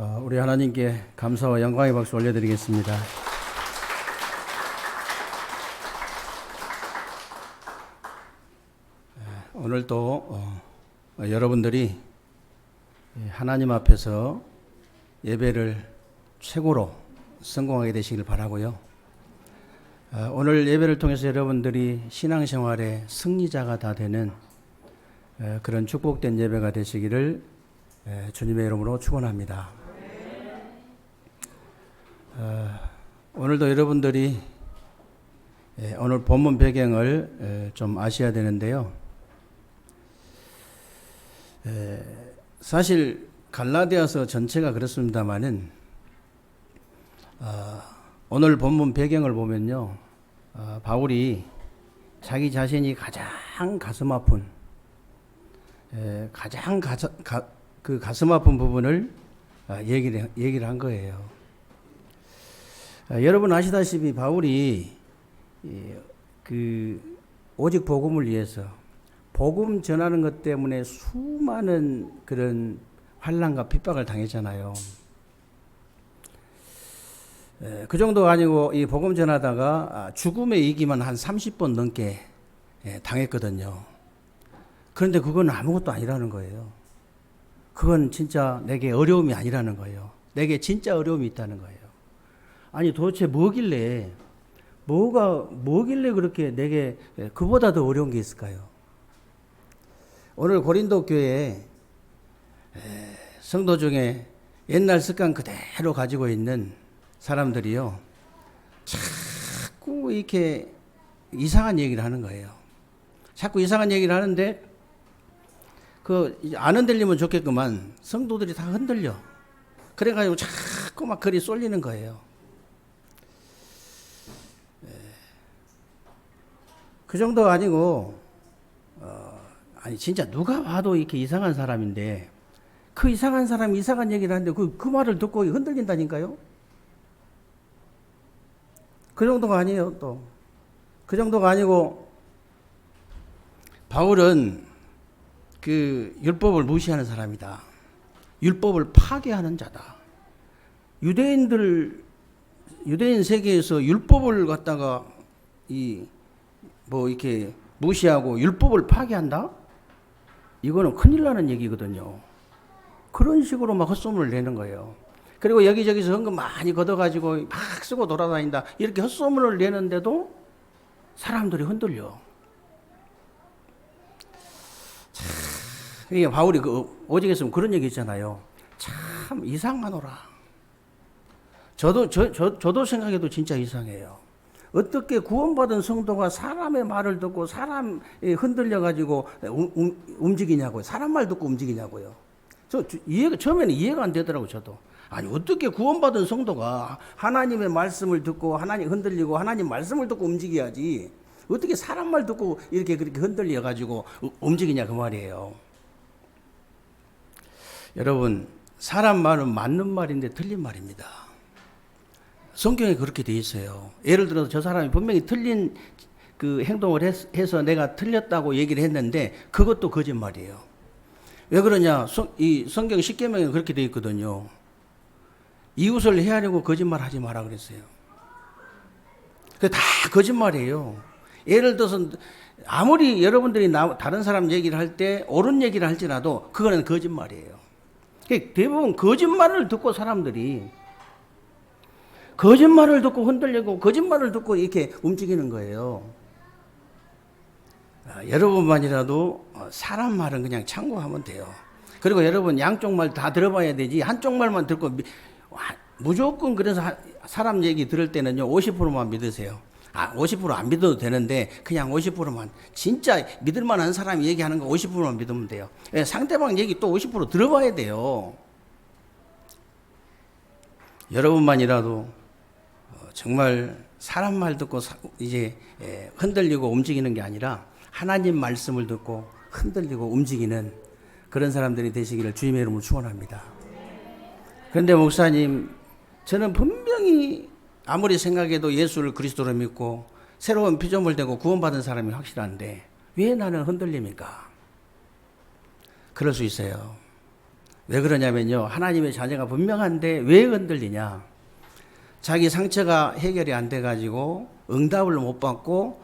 어, 우리 하나님께 감사와 영광의 박수 올려드리겠습니다. 오늘도 어, 여러분들이 하나님 앞에서 예배를 최고로 성공하게 되시길 바라고요. 어, 오늘 예배를 통해서 여러분들이 신앙생활의 승리자가 다 되는 어, 그런 축복된 예배가 되시기를 에, 주님의 이름으로 축원합니다. 어, 오늘도 여러분들이 예, 오늘 본문 배경을 에, 좀 아셔야 되는데요. 에, 사실 갈라디아서 전체가 그렇습니다만은 어, 오늘 본문 배경을 보면요, 어, 바울이 자기 자신이 가장 가슴 아픈 에, 가장 그 가슴 아픈 부분을 아, 얘기를 얘기를 한 거예요. 아, 여러분 아시다시피 바울이 이, 그 오직 복음을 위해서 복음 전하는 것 때문에 수많은 그런 환란과 핍박을 당했잖아요. 에, 그 정도가 아니고 이 복음 전하다가 아, 죽음의 이기만 한 30번 넘게 예, 당했거든요. 그런데 그건 아무것도 아니라는 거예요. 그건 진짜 내게 어려움이 아니라는 거예요. 내게 진짜 어려움이 있다는 거예요. 아니 도대체 뭐길래 뭐가 뭐길래 그렇게 내게 그보다 더 어려운 게 있을까요? 오늘 고린도 교회 성도 중에 옛날 습관 그대로 가지고 있는 사람들이요. 자꾸 이렇게 이상한 얘기를 하는 거예요. 자꾸 이상한 얘기를 하는데 그안 흔들리면 좋겠구만 성도들이 다 흔들려. 그래가지고 자꾸 막 글이 쏠리는 거예요. 그 정도가 아니고 어, 아니 진짜 누가 봐도 이렇게 이상한 사람인데 그 이상한 사람이 이상한 얘기를 하는데 그, 그 말을 듣고 흔들린다니까요. 그 정도가 아니에요 또. 그 정도가 아니고 바울은 그 율법을 무시하는 사람이다. 율법을 파괴하는 자다. 유대인들 유대인 세계에서 율법을 갖다가 이 뭐 이렇게 무시하고 율법을 파괴한다? 이거는 큰일 나는 얘기거든요. 그런 식으로 막 헛소문을 내는 거예요. 그리고 여기저기서 헌금 많이 걷어가지고 막 쓰고 돌아다닌다. 이렇게 헛소문을 내는데도 사람들이 흔들려. 이게 바울이 그 오직에서 그런 얘기 있잖아요. 참 이상하노라. 저도 저, 저 저도 생각해도 진짜 이상해요. 어떻게 구원받은 성도가 사람의 말을 듣고 사람이 흔들려 가지고 움직이냐고요. 사람 말 듣고 움직이냐고요. 저 이해가 처음에는 이해가 안 되더라고 저도. 아니 어떻게 구원받은 성도가 하나님의 말씀을 듣고 하나님 흔들리고 하나님 말씀을 듣고 움직여야지. 어떻게 사람 말 듣고 이렇게 그렇게 흔들려 가지고 움직이냐 그 말이에요. 여러분 사람 말은 맞는 말인데 틀린 말입니다. 성경에 그렇게 돼 있어요. 예를 들어서 저 사람이 분명히 틀린 그 행동을 해서 내가 틀렸다고 얘기를 했는데 그것도 거짓말이에요. 왜 그러냐? 이 성경 10계명에 그렇게 돼 있거든요. 이웃을 헤아리고 거짓말 하지 마라 그랬어요. 그 다 거짓말이에요. 예를 들어서 아무리 여러분들이 다른 사람 얘기를 할 때 옳은 얘기를 할지라도 그거는 거짓말이에요. 대부분 거짓말을 듣고 사람들이 거짓말을 듣고 흔들리고 거짓말을 듣고 이렇게 움직이는 거예요. 아, 여러분만이라도 어, 사람 말은 그냥 참고하면 돼요. 그리고 여러분 양쪽 말 다 들어봐야 되지 한쪽 말만 듣고 무조건 그래서 하, 사람 얘기 들을 때는요 50%만 믿으세요. 아, 50%안 믿어도 되는데 그냥 50%만 진짜 믿을 만한 사람이 얘기하는 거 50%만 믿으면 돼요. 예, 상대방 얘기 또 50% 들어봐야 돼요. 여러분만이라도 정말 사람 말 듣고 이제 예, 흔들리고 움직이는 게 아니라 하나님 말씀을 듣고 흔들리고 움직이는 그런 사람들이 되시기를 주님의 이름으로 축원합니다. 그런데 목사님, 저는 분명히 아무리 생각해도 예수를 그리스도로 믿고 새로운 피조물 되고 구원받은 사람이 확실한데 왜 나는 흔들립니까? 그럴 수 있어요. 왜 그러냐면요. 하나님의 자녀가 분명한데 왜 흔들리냐? 자기 상처가 해결이 안 돼가지고 응답을 못 받고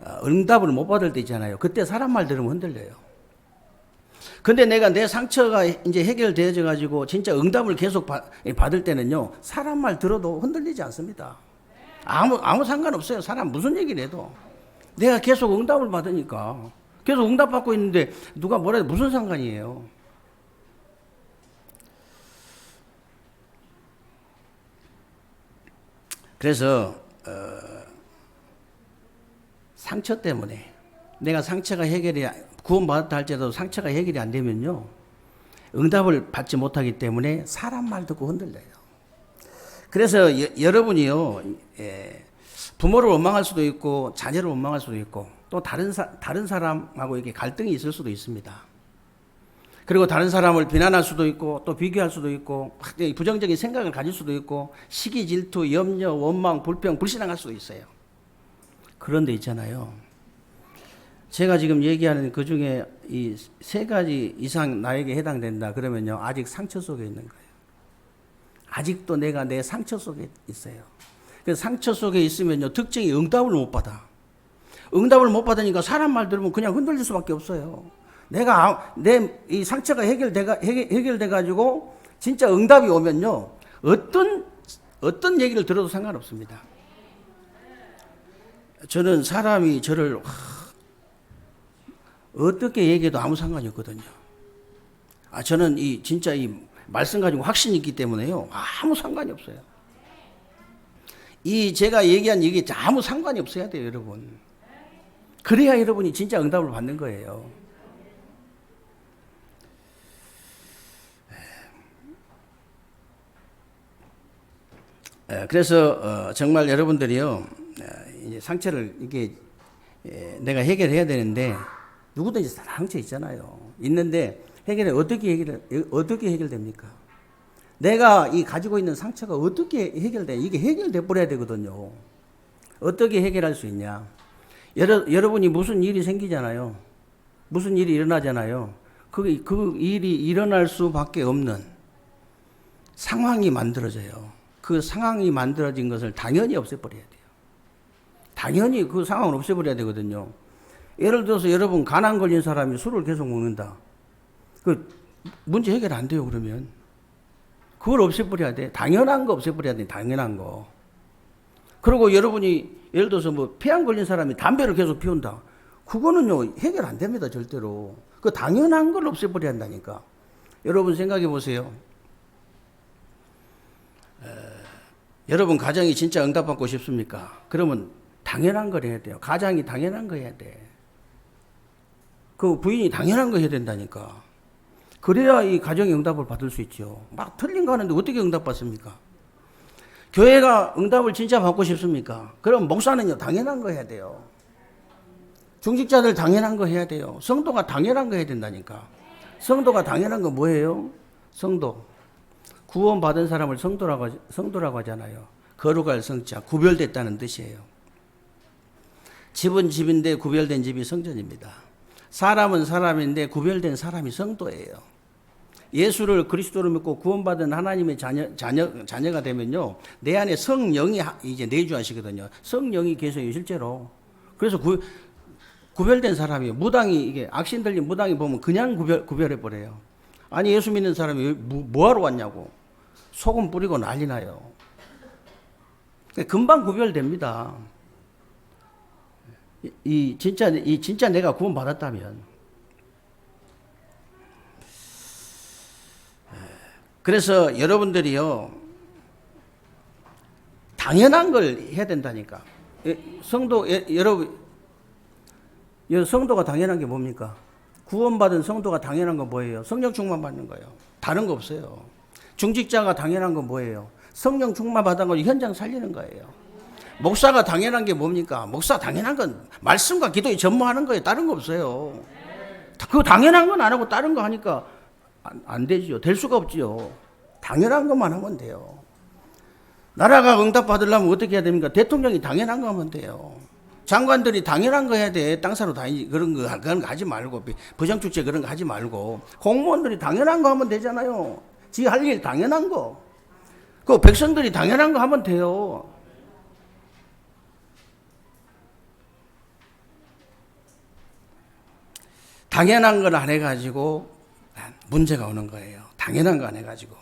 어, 응답을 못 받을 때 있잖아요. 그때 사람 말 들으면 흔들려요. 근데 내가 내 상처가 이제 해결되어져 가지고 진짜 응답을 계속 받, 받을 때는요. 사람 말 들어도 흔들리지 않습니다. 아무 아무 상관없어요. 사람 무슨 얘기를 해도 내가 계속 응답을 받으니까 계속 응답 받고 있는데 누가 뭐라 해도 무슨 상관이에요. 그래서 어, 상처 때문에 내가 상처가 해결이 구원받았다 할지라도 상처가 해결이 안 되면요 응답을 받지 못하기 때문에 사람 말 듣고 흔들려요. 그래서 여, 여러분이요 예, 부모를 원망할 수도 있고 자녀를 원망할 수도 있고 또 다른 사, 다른 사람하고 이렇게 갈등이 있을 수도 있습니다. 그리고 다른 사람을 비난할 수도 있고 또 비교할 수도 있고 막 부정적인 생각을 가질 수도 있고 시기 질투 염려 원망 불평 불신앙할 수도 있어요. 그런데 있잖아요. 제가 지금 얘기하는 그 중에 이 세 가지 이상 나에게 해당된다 그러면요 아직 상처 속에 있는 거예요. 아직도 내가 내 상처 속에 있어요. 그 상처 속에 있으면요 특징이 응답을 못 받아. 응답을 못 받으니까 사람 말 들으면 그냥 흔들릴 수밖에 없어요. 내가 내 이 상처가 해결돼 해결돼 가지고 진짜 응답이 오면요 어떤 어떤 얘기를 들어도 상관없습니다. 저는 사람이 저를 하, 어떻게 얘기해도 아무 상관이 없거든요. 아 저는 이 진짜 이 말씀 가지고 확신이 있기 때문에요 아무 상관이 없어요. 이 제가 얘기한 얘기 아무 상관이 없어야 돼요, 여러분. 그래야 여러분이 진짜 응답을 받는 거예요. 그래서 어, 정말 여러분들이요 에, 이제 상처를 이게 에, 내가 해결해야 되는데 누구든지 상처 있잖아요. 있는데 해결에 어떻게 해결 어떻게 해결됩니까? 내가 이 가지고 있는 상처가 어떻게 해결돼? 이게 해결돼 버려야 되거든요. 어떻게 해결할 수 있냐? 여러, 여러분이 무슨 일이 생기잖아요. 무슨 일이 일어나잖아요. 그, 그 일이 일어날 수밖에 없는 상황이 만들어져요. 그 상황이 만들어진 것을 당연히 없애버려야 돼요. 당연히 그 상황을 없애버려야 되거든요. 예를 들어서 여러분 가난 걸린 사람이 술을 계속 먹는다. 그 문제 해결 안 돼요 그러면 그걸 없애버려야 돼. 당연한 거 없애버려야 돼. 당연한 거. 그리고 여러분이 예를 들어서 뭐 폐암 걸린 사람이 담배를 계속 피운다. 그거는요 해결 안 됩니다 절대로. 그 당연한 걸 없애버려야 한다니까. 여러분 생각해 보세요. 에, 여러분 가정이 진짜 응답받고 싶습니까? 그러면 당연한 걸 해야 돼요. 가장이 당연한 거 해야 돼. 그 부인이 당연한 거 해야 된다니까. 그래야 이 가정의 응답을 받을 수 있죠. 막 틀린 거 하는데 어떻게 응답 받습니까? 교회가 응답을 진짜 받고 싶습니까? 그럼 목사는요, 당연한 거 해야 돼요. 중직자들 당연한 거 해야 돼요. 성도가 당연한 거 해야 된다니까. 성도가 당연한 거 뭐예요? 성도. 구원받은 사람을 성도라고, 성도라고 하잖아요. 거룩할 성자, 구별됐다는 뜻이에요. 집은 집인데 구별된 집이 성전입니다. 사람은 사람인데 구별된 사람이 성도예요. 예수를 그리스도로 믿고 구원받은 하나님의 자녀, 자녀, 자녀가 되면요. 내 안에 성령이 이제 내주하시거든요. 성령이 계세요, 실제로. 그래서 구, 구별된 사람이 무당이 이게 악신 들린 무당이 보면 그냥 구별, 구별해 버려요. 아니, 예수 믿는 사람이 뭐, 뭐하러 왔냐고. 소금 뿌리고 난리 나요. 금방 구별됩니다. 이, 이 진짜 이 진짜 내가 구원 받았다면. 그래서 여러분들이요 당연한 걸 해야 된다니까. 성도 여러분 성도가 당연한 게 뭡니까? 구원받은 성도가 당연한 건 뭐예요? 성령 충만 받는 거예요. 다른 거 없어요 중직자가 당연한 건 뭐예요 성령 충만 받은 걸 현장 살리는 거예요 목사가 당연한 게 뭡니까? 목사 당연한 건 말씀과 기도에 전무하는 거예요. 다른 거 없어요. 그 당연한 건 안 하고 다른 거 하니까 안, 안 되지요. 될 수가 없지요. 당연한 것만 하면 돼요. 나라가 응답 받으려면 어떻게 해야 됩니까? 대통령이 당연한 거 하면 돼요. 장관들이 당연한 거 해야 돼. 땅 사러 다니 그런 거 그런 거 하지 말고 부장 출제 그런 거 하지 말고 공무원들이 당연한 거 하면 되잖아요. 지 할 일 당연한 거. 그 백성들이 당연한 거 하면 돼요. 당연한 걸 안 해가지고 문제가 오는 거예요. 당연한 거 안 해가지고.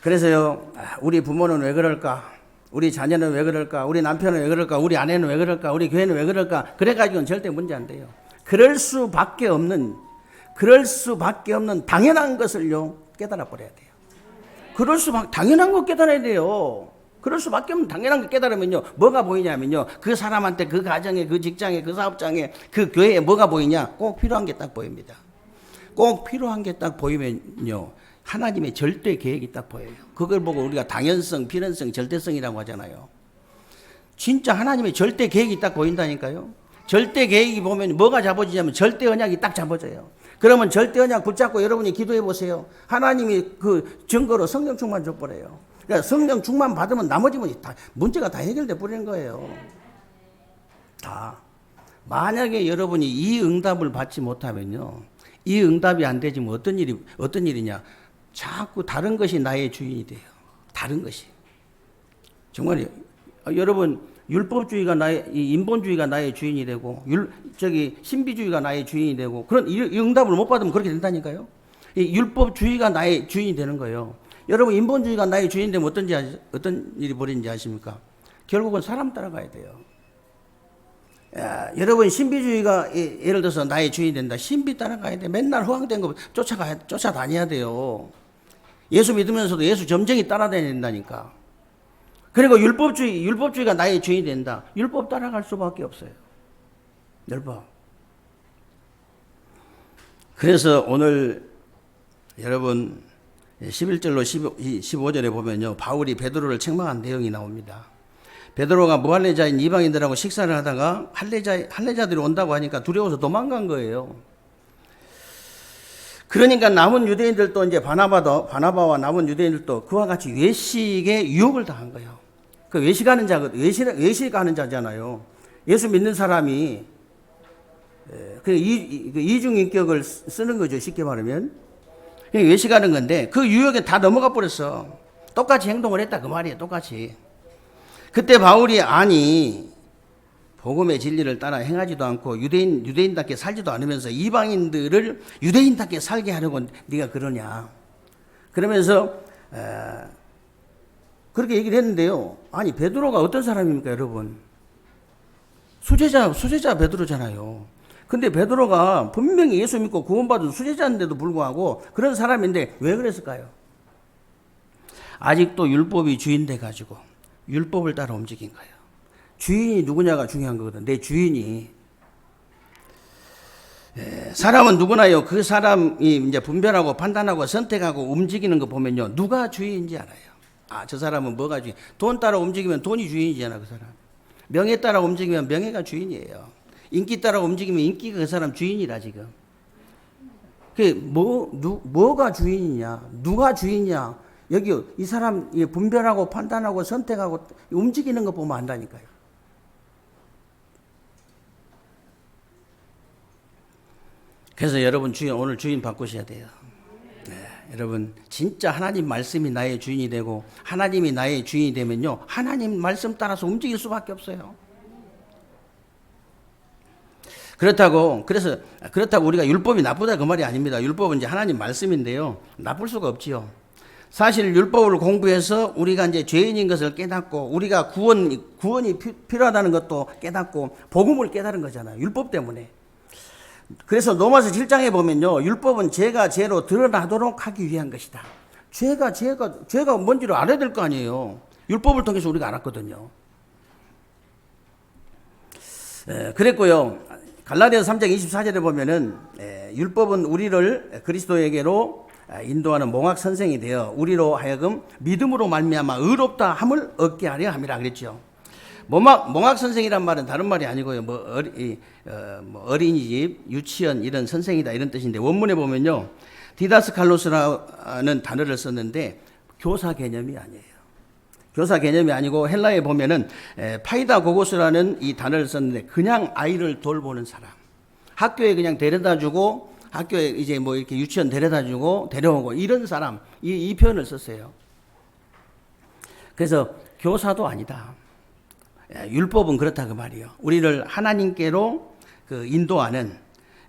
그래서요, 아, 우리 부모는 왜 그럴까? 우리 자녀는 왜 그럴까? 우리 남편은 왜 그럴까? 우리 아내는 왜 그럴까? 우리 교회는 왜 그럴까? 그래가지고는 절대 문제 안 돼요. 그럴 수밖에 없는, 그럴 수밖에 없는 당연한 것을요, 깨달아 버려야 돼요. 그럴 수밖에, 당연한 거 깨달아야 돼요. 그럴 수밖에 없는 당연한 거 깨달으면요, 뭐가 보이냐면요, 그 사람한테, 그 가정에, 그 직장에, 그 사업장에, 그 교회에 뭐가 보이냐? 꼭 필요한 게 딱 보입니다. 꼭 필요한 게 딱 보이면요, 하나님의 절대 계획이 딱 보여요. 그걸 보고 우리가 당연성, 필연성, 절대성이라고 하잖아요. 진짜 하나님의 절대 계획이 딱 보인다니까요. 절대 계획이 보면 뭐가 잡아지냐면 절대 언약이 딱 잡아져요. 그러면 절대 언약 붙잡고 여러분이 기도해 보세요. 하나님이 그 증거로 성령 충만 줘버려요. 그러니까 성령 충만 받으면 나머지 다 문제가 다 해결돼 버리는 거예요. 다. 만약에 여러분이 이 응답을 받지 못하면요. 이 응답이 안 되지면 어떤 일이 어떤 일이냐? 자꾸 다른 것이 나의 주인이 돼요. 다른 것이. 정말요. 아, 여러분 율법주의가 나의 이 인본주의가 나의 주인이 되고 율 저기 신비주의가 나의 주인이 되고 그런 이, 이 응답을 못 받으면 그렇게 된다니까요. 이 율법주의가 나의 주인이 되는 거예요. 여러분 인본주의가 나의 주인 되면 어떤지 아시, 어떤 일이 벌이는지 아십니까? 결국은 사람 따라가야 돼요. 야, 여러분 신비주의가 예- 예를 들어서 나의 주인이 된다. 신비 따라가야 돼. 맨날 허황된 거 쫓아가 쫓아다녀야 돼요. 예수 믿으면서도 예수 점쟁이 따라다녀야 된다니까. 그리고 율법주의 율법주의가 나의 주인이 된다. 율법 따라갈 수밖에 없어요. 율법. 그래서 오늘 여러분 11절로 15, 절에 보면요. 바울이 베드로를 책망한 내용이 나옵니다. 베드로가 무할례자인 이방인들하고 식사를 하다가 할례자 할례자들이 온다고 하니까 두려워서 도망간 거예요. 그러니까 남은 유대인들도 이제 바나바도 바나바와 남은 유대인들도 그와 같이 외식에 유혹을 당한 거예요. 그 외식하는 자 외식 외식하는 자잖아요. 예수 믿는 사람이 예, 그 이- 그 이중 인격을 쓰- 쓰는 거죠. 쉽게 말하면 외식하는 건데 그 유혹에 다 넘어가 버렸어. 똑같이 행동을 했다 그 말이에요. 똑같이. 그때 바울이 아니 복음의 진리를 따라 행하지도 않고 유대인 유대인답게 살지도 않으면서 이방인들을 유대인답게 살게 하려고 네가 그러냐. 그러면서 에, 그렇게 얘기를 했는데요. 아니 베드로가 어떤 사람입니까, 여러분? 수제자 수제자 베드로잖아요. 근데 베드로가 분명히 예수 믿고 구원받은 수제자인데도 불구하고 그런 사람인데 왜 그랬을까요? 아직도 율법이 주인 돼 가지고 율법을 따라 움직인 거예요. 주인이 누구냐가 중요한 거거든. 내 주인이. 예, 사람은 누구나요. 그 사람이 이제 분별하고 판단하고 선택하고 움직이는 거 보면요. 누가 주인인지 알아요. 아, 저 사람은 뭐가 주인? 돈 따라 움직이면 돈이 주인이잖아, 그 사람. 명예 따라 움직이면 명예가 주인이에요. 인기 따라 움직이면 인기가 그 사람 주인이라 지금. 그 뭐, 누, 뭐가 주인이냐? 누가 주인이냐? 여기 이 사람 이 분별하고 판단하고 선택하고 움직이는 거 보면 안다니까요. 그래서 여러분 주인 오늘 주인 바꾸셔야 돼요. 네, 여러분 진짜 하나님 말씀이 나의 주인이 되고 하나님이 나의 주인이 되면요 하나님 말씀 따라서 움직일 수밖에 없어요. 그렇다고 그래서 그렇다고 우리가 율법이 나쁘다 그 말이 아닙니다. 율법은 이제 하나님 말씀인데요 나쁠 수가 없지요. 사실 율법을 공부해서 우리가 이제 죄인인 것을 깨닫고 우리가 구원 구원이 피, 필요하다는 것도 깨닫고 복음을 깨달은 거잖아요. 율법 때문에. 그래서 로마서 7장에 보면요. 율법은 죄가 죄로 드러나도록 하기 위한 것이다. 죄가 죄가 죄가 뭔지를 알아야 될 거 아니에요. 율법을 통해서 우리가 알았거든요. 에, 그랬고요. 갈라디아서 3장 24절에 보면은 에, 율법은 우리를 그리스도에게로 인도하는 몽학 선생이 되어 우리로 하여금 믿음으로 말미암아 의롭다 함을 얻게 하려 함이라 그랬죠. 몽학, 몽학 선생이란 말은 다른 말이 아니고요. 뭐, 어리, 어, 뭐 어린이집, 유치원 이런 선생이다 이런 뜻인데 원문에 보면요. 디다스 칼로스라는 단어를 썼는데 교사 개념이 아니에요. 교사 개념이 아니고 헬라에 보면은 에, 파이다 고고스라는 이 단어를 썼는데 그냥 아이를 돌보는 사람. 학교에 그냥 데려다 주고 학교에 이제 뭐 이렇게 유치원 데려다 주고 데려오고 이런 사람 이, 이 표현을 썼어요. 그래서 교사도 아니다. 예, 율법은 그렇다 그 말이요. 우리를 하나님께로 그 인도하는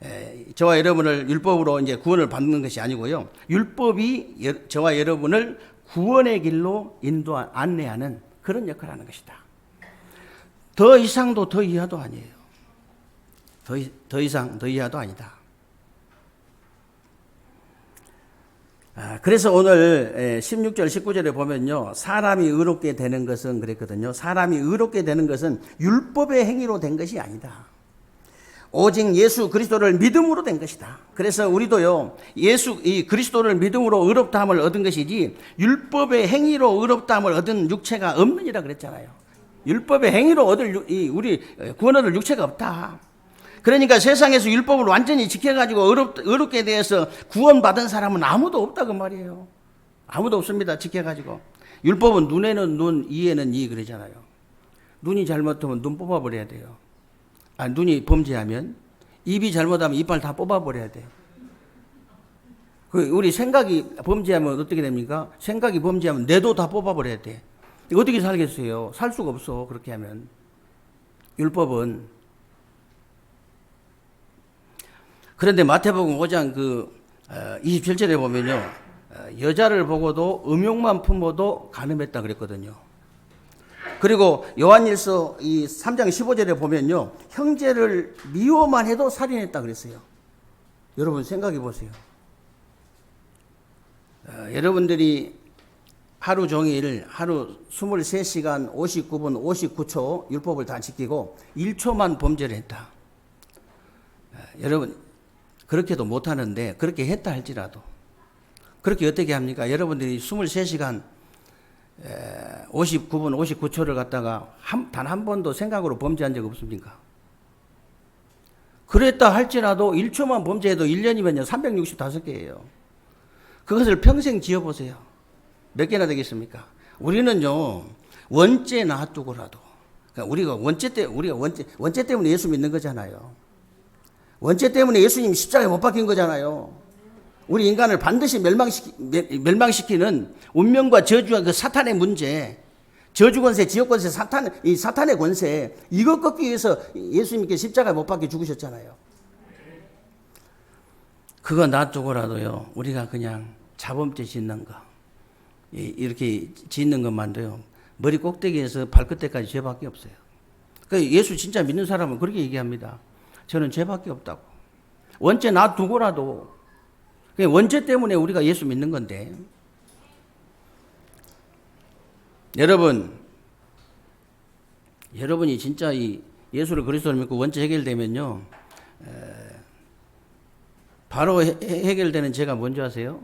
에, 저와 여러분을 율법으로 이제 구원을 받는 것이 아니고요. 율법이 여- 저와 여러분을 구원의 길로 인도 안내하는 그런 역할을 하는 것이다. 더 이상도 더 이하도 아니에요. 더, 이- 더 이상 더 이하도 아니다. 그래서 오늘 에, 16절 19절에 보면요. 사람이 의롭게 되는 것은 그랬거든요. 사람이 의롭게 되는 것은 율법의 행위로 된 것이 아니다. 오직 예수 그리스도를 믿음으로 된 것이다. 그래서 우리도요, 예수, 이 그리스도를 믿음으로 의롭다함을 얻은 것이지, 율법의 행위로 의롭다함을 얻은 육체가 없느니라 그랬잖아요. 율법의 행위로 얻을, 우리 구원 얻을 육체가 없다. 그러니까 세상에서 율법을 완전히 지켜가지고 의롭, 의롭게 대해서 구원받은 사람은 아무도 없다 그 말이에요. 아무도 없습니다. 지켜가지고. 율법은 눈에는 눈, 이에는 이 그러잖아요. 눈이 잘못하면 눈 뽑아버려야 돼요. 아, 눈이 범죄하면 입이 잘못하면 이빨 다 뽑아버려야 돼. 그 우리 생각이 범죄하면 어떻게 됩니까? 생각이 범죄하면 뇌도 다 뽑아버려야 돼. 어떻게 살겠어요? 살 수가 없어. 그렇게 하면. 율법은. 그런데 마태복음 5장 그 27절에 보면요. 어, 여자를 보고도 음욕만 품어도 간음했다 그랬거든요. 그리고 요한일서 이 3장 15절에 보면요. 형제를 미워만 해도 살인했다 그랬어요. 여러분 생각해 보세요. 어, 여러분들이 하루 종일 하루 23시간 59분 59초 율법을 다 지키고 1초만 범죄를 했다. 어, 여러분 그렇게도 못 하는데 그렇게 했다 할지라도 그렇게 어떻게 합니까? 여러분들이 23시간 59분 59초를 갖다가 단 한 번도 생각으로 범죄한 적 없습니까? 그랬다 할지라도 1초만 범죄해도 1년이면요 365개예요. 그것을 평생 지어보세요. 몇 개나 되겠습니까? 우리는요 원죄 놔두고라도 그러니까 우리가 원죄 때 우리가 원죄 원죄 때문에 예수 믿는 거잖아요. 원죄 때문에 예수님 십자가에 못 박힌 거잖아요. 우리 인간을 반드시 멸망시키, 멸망시키는 운명과 저주와 그 사탄의 문제, 저주 권세, 지역 권세, 사탄, 이 사탄의 권세, 이것 꺾기 위해서 예수님께 십자가에 못 박혀 죽으셨잖아요. 그거 놔두고라도요, 우리가 그냥 자범죄 짓는 거, 이- 이렇게 짓는 것만도요, 머리 꼭대기에서 발끝에까지 죄밖에 없어요. 그 예수 진짜 믿는 사람은 그렇게 얘기합니다. 저는 죄밖에 없다고. 원죄 놔두고라도 원죄 때문에 우리가 예수 믿는 건데. 여러분, 여러분이 진짜 이 예수를 그리스도를 믿고 원죄 해결되면요, 에, 바로 해, 해결되는 죄가 뭔지 아세요?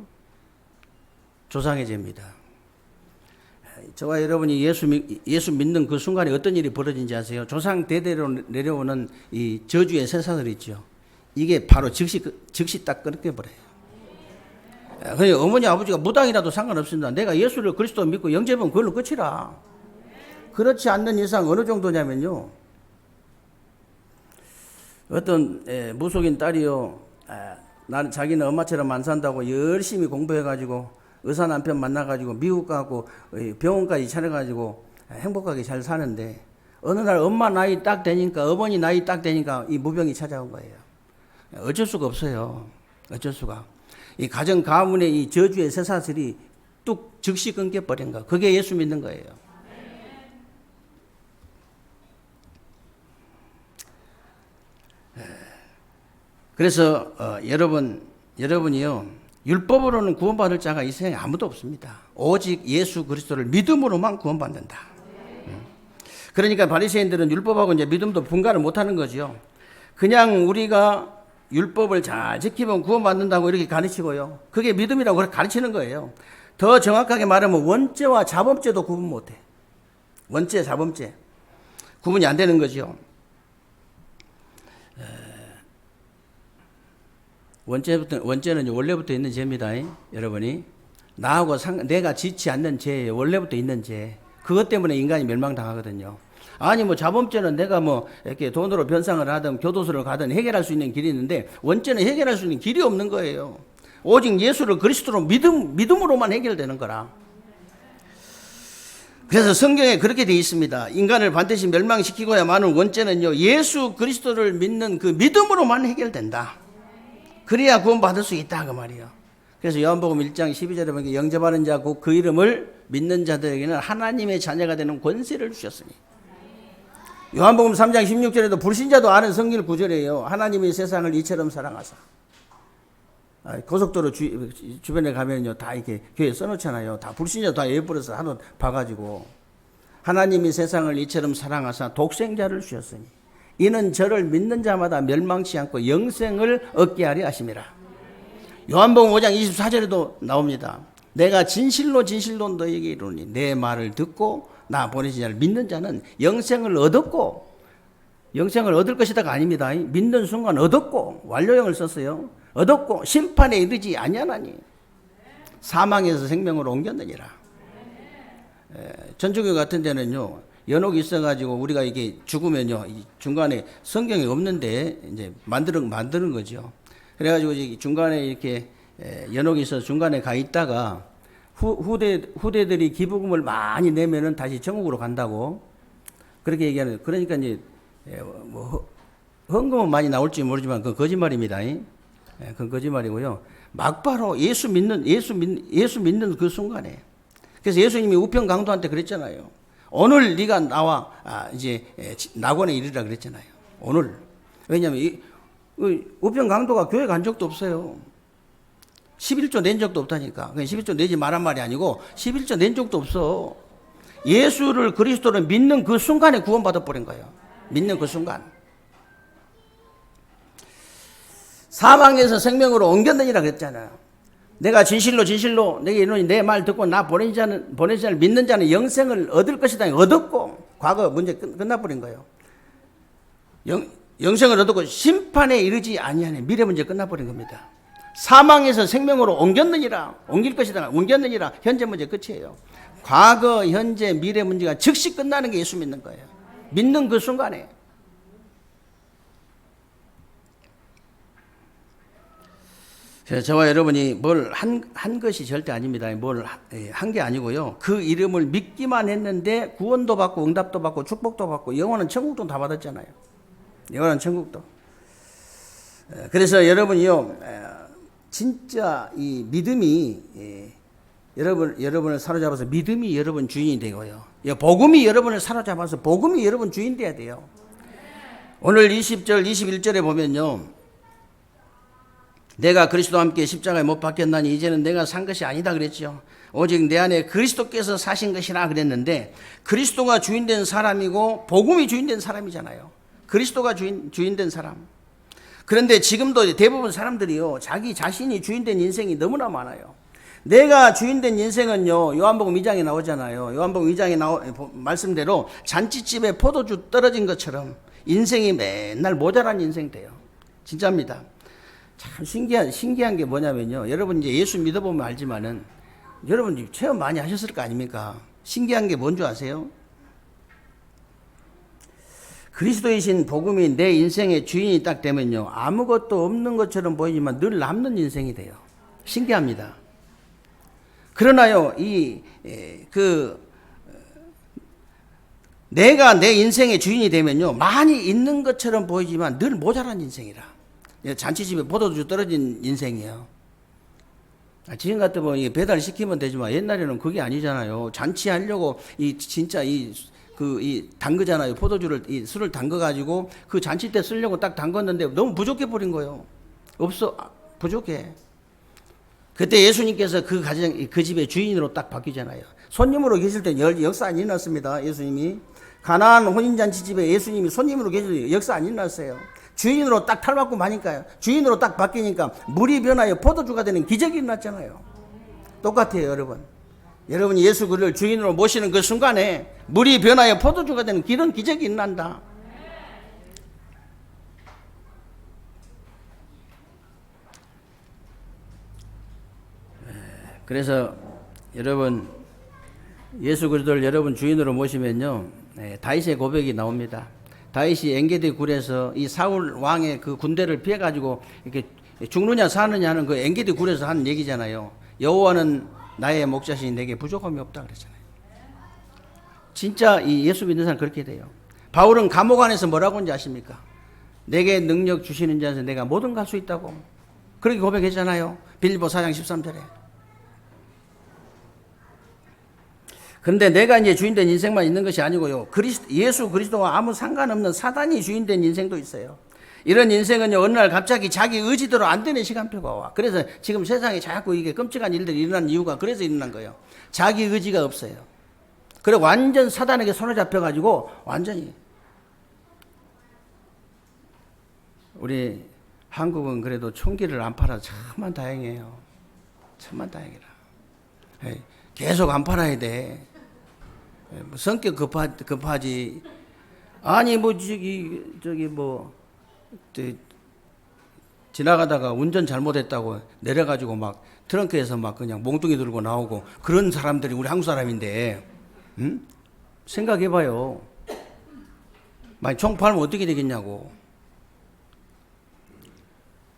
조상의 죄입니다. 저와 여러분이 예수, 믿- 예수 믿는 그 순간에 어떤 일이 벌어진지 아세요? 조상 대대로 내려오는 이 저주의 세사들 있죠. 이게 바로 즉시, 즉시 딱 끊겨버려요. 그냥 어머니 아버지가 무당이라도 상관없습니다. 내가 예수를 그리스도 믿고 영접은 그걸로 끝이라. 그렇지 않는 이상 어느 정도냐면요. 어떤 에, 무속인 딸이요. 에, 나는 자기는 엄마처럼 안 산다고 열심히 공부해가지고 의사 남편 만나가지고 미국 가고 이 병원까지 차려가지고 행복하게 잘 사는데 어느 날 엄마 나이 딱 되니까 어머니 나이 딱 되니까 이 무병이 찾아온 거예요. 어쩔 수가 없어요. 어쩔 수가. 이 가정 가문의 이 저주의 쇠사슬이 뚝 즉시 끊겨 버린 거. 그게 예수 믿는 거예요. 에, 그래서 어, 여러분 여러분이요 율법으로는 구원받을 자가 이 세상에 아무도 없습니다. 오직 예수 그리스도를 믿음으로만 구원받는다. 음. 그러니까 바리새인들은 율법하고 이제 믿음도 분간을 못하는 거죠. 그냥 우리가 율법을 잘 지키면 구원받는다고 이렇게 가르치고요. 그게 믿음이라고 그렇게 가르치는 거예요. 더 정확하게 말하면 원죄와 자범죄도 구분 못해. 원죄, 자범죄. 구분이 안 되는. 에, 원죄부터, 원죄는 원래부터 있는 죄입니다. 여러분이. 나하고 상, 내가 짓지 않는 죄예요. 원래부터 있는 죄. 그것 때문에 인간이 멸망당하거든요. 아니 뭐 자범죄는 내가 뭐 이렇게 돈으로 변상을 하든 교도소를 가든 해결할 수 있는 길이 있는데 원죄는 해결할 수 있는 길이 없는 거예요. 오직 예수를 그리스도로 믿음 믿음으로만 해결되는 거라. 그래서 성경에 그렇게 되어 있습니다. 인간을 반드시 멸망시키고야 마는 원죄는요, 예수 그리스도를 믿는 그 믿음으로만 해결된다. 그래야 구원받을 수 있다. 그 말이에요. 그래서 요한복음 1장 12절에 보니까 영접하는 자, 곧그 이름을 믿는 자들에게는 하나님의 자녀가 되는 권세를 주셨으니. 요한복음 3장 16절에도 불신자도 아는 성경 구절이에요. 하나님이 세상을 이처럼 사랑하사. 아, 고속도로 주, 주변에 가면요 다 이렇게 교회 써놓잖아요. 다 불신자 다 예불에서 하도 봐가지고 하나님이 세상을 이처럼 사랑하사 독생자를 주셨으니 이는 저를 믿는 자마다 멸망치 않고 영생을 얻게 하려 하심이라. 요한복음 5장 24절에도 나옵니다. 내가 진실로 진실로 너에게 이르노니 내 말을 듣고 나 보내신 자를 믿는 자는 영생을 얻었고 영생을 얻을 것이다가 아닙니다. 믿는 순간 얻었고 완료형을 썼어요. 얻었고 심판에 이르지 아니하나니 사망에서 생명으로 옮겼느니라. 에, 전주교 같은 데는요 연옥이 있어가지고 우리가 이게 죽으면요 이 중간에 성경이 없는데 이제 만드는 만드는 거죠. 그래가지고 이제 중간에 이렇게 에, 연옥이 있어 서 중간에 가 있다가 후, 후대 후대들이 기부금을 많이 내면은 다시 천국으로 간다고 그렇게 얘기하는. 그러니까 이제 에, 뭐 허- 헌금은 많이 나올지 모르지만 그건 거짓말입니다. 예, 그건 거짓말이고요. 막바로 예수 믿는 예수 믿 예수 믿는 그 순간에 그래서 예수님이 우편 강도한테 그랬잖아요. 오늘 네가 나와 아, 이제 낙원에 이르라 그랬잖아요. 오늘 왜냐하면 이, 이 우편 강도가 교회 간 적도 없어요. 11조 낸 적도 없다니까. 그냥 11조 내지 말란 말이 아니고 11조 낸 적도 없어. 예수를 그리스도를 믿는 그 순간에 구원받아 버린 거예요. 믿는 그 순간. 사망에서 생명으로 옮겼느니라 그랬잖아요. 내가 진실로 진실로 내게 이르노니 내 말 듣고 나 보낸 자는 보낸 자를 믿는 자는 영생을 얻을 것이다. 얻었고 과거 문제 끝, 끝나버린 거예요. 영, 영생을 얻었고 심판에 이르지 아니하니 미래 문제 끝나버린 겁니다. 사망에서 생명으로 옮겼느니라 옮길 것이다. 옮겼느니라 현재 문제 끝이에요. 과거, 현재, 미래 문제가 즉시 끝나는 게 예수 믿는 거예요. 믿는 그 순간에 그래서 저와 여러분이 뭘 한 한 것이 절대 아닙니다. 뭘 한 게 아니고요. 그 이름을 믿기만 했는데 구원도 받고 응답도 받고 축복도 받고 영원한 천국도 다 받았잖아요. 영원한 천국도. 에, 그래서 여러분이요, 에, 진짜 이 믿음이 예, 여러분 여러분을 사로잡아서 믿음이 여러분 주인이 되고요. 예, 복음이 여러분을 사로잡아서 복음이 여러분 주인 돼야 돼요. 오늘 20절 21절에 보면요. 내가 그리스도와 함께 십자가에 못 박혔나니 이제는 내가 산 것이 아니다 그랬죠. 오직 내 안에 그리스도께서 사신 것이라 그랬는데 그리스도가 주인된 사람이고 복음이 주인된 사람이잖아요. 그리스도가 주인 주인된 사람. 그런데 지금도 대부분 사람들이요 자기 자신이 주인된 인생이 너무나 많아요. 내가 주인된 인생은요 요한복음 2장에 나오잖아요. 요한복음 2장에 나오 말씀대로 잔치집에 포도주 떨어진 것처럼 인생이 맨날 모자란 인생 돼요. 진짜입니다. 참 신기한 신기한 게 뭐냐면요. 여러분 이제 예수 믿어보면 알지만은 여러분 체험 많이 하셨을 거 아닙니까? 신기한 게 뭔 줄 아세요? 그리스도이신 복음이 내 인생의 주인이 딱 되면요. 아무것도 없는 것처럼 보이지만 늘 남는 인생이 돼요. 신기합니다. 그러나요, 이, 에, 그, 어, 내가 내 인생의 주인이 되면요. 많이 있는 것처럼 보이지만 늘 모자란 인생이라. 예, 잔치집에 포도주 떨어진 인생이에요. 아, 지금 같으면 이게 배달 시키면 되지만 옛날에는 그게 아니잖아요. 잔치하려고 이 진짜 이 그이 담그잖아요. 포도주를 이 술을 담궈 가지고 그 잔치 때 쓰려고 딱 담궜는데 너무 부족해 버린 거예요. 없어 아, 부족해. 그때 예수님께서 그 가정 그 집의 주인으로 딱 바뀌잖아요. 손님으로 계실 때 열- 역사 안 일어났습니다. 예수님이 가나안 혼인 잔치 집에 예수님이 손님으로 계실 때 역사 안 일어났어요. 주인으로 딱 탈바꿈 하니까요. 주인으로 딱 바뀌니까 물이 변하여 포도주가 되는 기적이 일어났잖아요. 똑같아요, 여러분. 여러분이 예수 그를 주인으로 모시는 그 순간에 물이 변하여 포도주가 되는 이런 기적이 일어난다. 그래서 여러분 예수 그리스도를 여러분 주인으로 모시면요, 예, 다윗의 고백이 나옵니다. 다윗이 엔게디 굴에서 이 사울 왕의 그 군대를 피해 가지고 이렇게 죽느냐 사느냐 하는 그 엔게디 굴에서 한 얘기잖아요. 여호와는 나의 목자시니 내게 부족함이 없다 그랬잖아요. 진짜 이 예수 믿는 사람 그렇게 돼요. 바울은 감옥 안에서 뭐라고 하는지 아십니까? 내게 능력 주시는 자에서 내가 뭐든 갈 수 있다고. 그렇게 고백했잖아요. 빌보 4장 13절에. 그런데 내가 이제 주인된 인생만 있는 것이 아니고요. 그리스, 예수 그리스도와 아무 상관없는 사단이 주인된 인생도 있어요. 이런 인생은요, 어느 날 갑자기 자기 의지대로 안 되는 시간표가 와. 그래서 지금 세상에 자꾸 이게 끔찍한 일들이 일어나는 이유가 그래서 일어난 거예요. 자기 의지가 없어요. 그래 완전 사단에게 손에 잡혀가지고 완전히 우리 한국은 그래도 총기를 안 팔아 참만 다행이에요. 참만 다행이라. 계속 안 팔아야 돼. 에, 뭐 성격 급하, 급하지. 아니 뭐 저기 저기 뭐 저, 지나가다가 운전 잘못했다고 내려가지고 막 트렁크에서 막 그냥 몽둥이 들고 나오고 그런 사람들이 우리 한국 사람인데 응? 생각해봐요. 만약 총 팔면 어떻게 되겠냐고.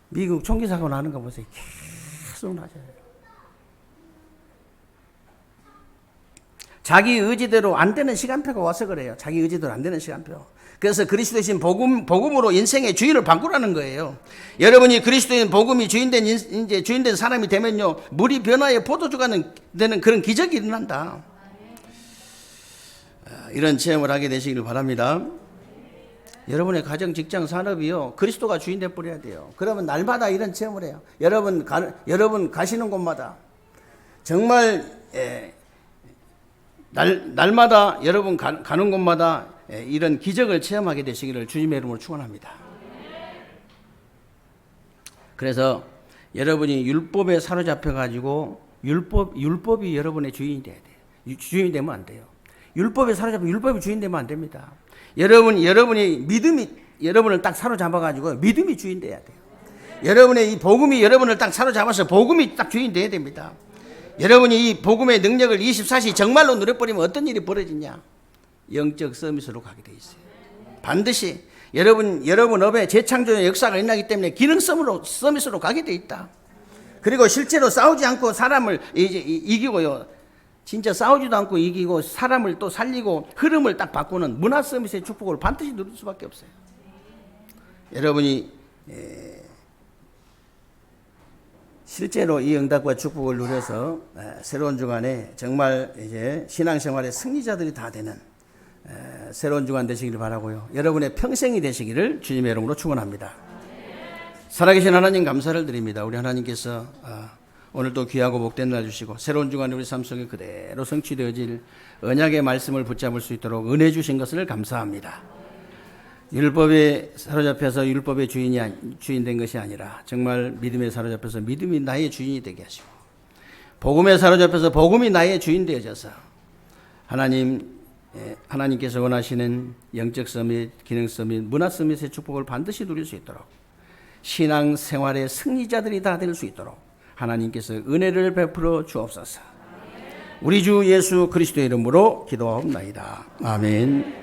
미국 총기 사고 나는 거 보세요. 계속 낮아요. 자기 의지대로 안 되는 시간표가 와서 그래요. 자기 의지대로 안 되는 시간표. 그래서 그리스도신 복음 복음으로 인생의 주인을 바꾸라는 거예요. 여러분이 그리스도인 복음이 주인된 인- 이제 주인된 사람이 되면요 물이 변화의 포도주가 되는 그런 기적이 일어난다. 아, 이런 체험을 하게 되시길 바랍니다. 여러분의 가정, 직장, 산업이요 그리스도가 주인 돼 버려야 돼요. 그러면 날마다 이런 체험을 해요. 여러분 가, 여러분 가시는 곳마다 정말 예, 날 날마다 여러분 가, 가는 곳마다 예, 이런 기적을 체험하게 되시기를 주님의 이름으로 축원합니다. 그래서 여러분이 율법에 사로잡혀 가지고 율법 율법이 여러분의 주인이 돼야. 유- 주인이 되면 안 돼요. 율법에 사로잡혀 율법이 주인 되면 안 됩니다. 여러분 여러분이 믿음이 여러분을 딱 사로잡아 가지고 믿음이 주인 돼야 돼요. 여러분의 이 복음이 여러분을 딱 사로잡아서 복음이 딱 주인 돼야 됩니다. 여러분이 이 복음의 능력을 24시 정말로 누려버리면 어떤 일이 벌어지냐? 영적 서밋으로 가게 돼 있어요. 반드시 여러분 여러분 업에 재창조의 역사가 일어나기 때문에 기능 서밋으로 가게 돼 있다. 그리고 실제로 싸우지 않고 사람을 이제 이- 이기고요. 진짜 싸우지도 않고 이기고 사람을 또 살리고 흐름을 딱 바꾸는 문화 서밋의 축복을 반드시 누릴 수밖에 없어요. 여러분이 에, 실제로 이 응답과 축복을 누려서 에, 새로운 주간에 정말 이제 신앙생활의 승리자들이 다 되는 에, 새로운 주간 되시기를 바라고요. 여러분의 평생이 되시기를 주님의 이름으로 축원합니다. 살아계신 하나님 감사를 드립니다. 우리 하나님께서 아, 오늘도 귀하고 복된 날 주시고 새로운 주간 우리 삶 속에 그대로 성취되어질 언약의 말씀을 붙잡을 수 있도록 은혜 주신 것을 감사합니다. 율법에 사로잡혀서 율법의 주인이 아니- 주인 된 것이 아니라 정말 믿음에 사로잡혀서 믿음이 나의 주인이 되게 하시고 복음에 사로잡혀서 복음이 나의 주인 되어져서 하나님 예, 하나님께서 원하시는 영적 서밋, 기능 서밋, 문화 서밋의 축복을 반드시 누릴 수 있도록 신앙 생활의 승리자들이 다 될 수 있도록 하나님께서 은혜를 베풀어 주옵소서. 우리 주 예수 그리스도의 이름으로 기도하옵나이다. 아멘.